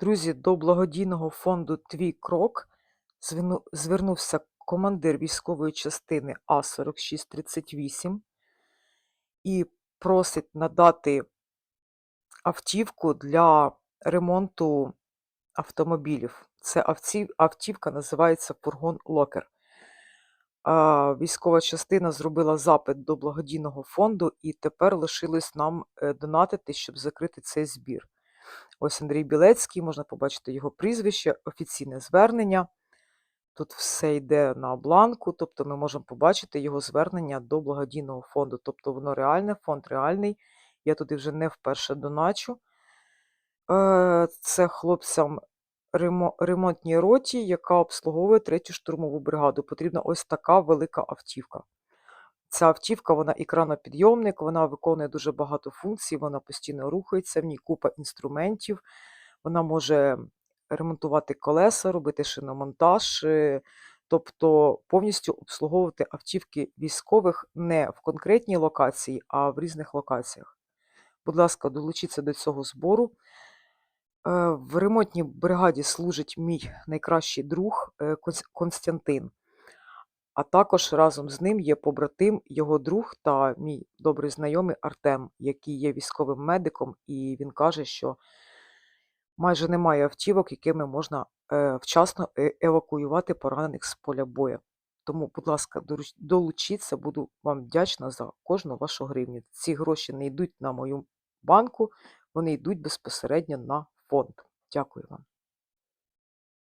Друзі, до благодійного фонду Твій крок звернувся командир військової частини А4638 і просить надати автівку для ремонту автомобілів. Це автівка називається фургон Локер. Військова частина зробила запит до благодійного фонду, і тепер лишилось нам е, донатити, щоб закрити цей збір. Ось Андрій Білецький, можна побачити його прізвище, офіційне звернення. Тут все йде на бланку, тобто ми можемо побачити його звернення до благодійного фонду. Тобто воно реальне, фонд реальний. Я туди вже не вперше доначу. Е, Це хлопцям ремо- ремонтній роті, яка обслуговує третю штурмову бригаду. Потрібна ось така велика автівка. Ця автівка, вона екранопідйомник, вона виконує дуже багато функцій, вона постійно рухається, в ній купа інструментів. Вона може ремонтувати колеса, робити шиномонтаж, е, тобто повністю обслуговувати автівки військових не в конкретній локації, а в різних локаціях. Будь ласка, долучіться до цього збору. Е, В ремонтній бригаді служить мій найкращий друг е, Константин. А також разом з ним є побратим, його друг та мій добрий знайомий Артем, який є військовим медиком, і він каже, що майже немає автівок, якими можна е, вчасно е- евакуювати поранених з поля бою. Тому, будь ласка, долучіться, буду вам вдячна за кожну вашу гривню. Ці гроші не йдуть на мою банку, вони йдуть безпосередньо на фонд. Дякую вам.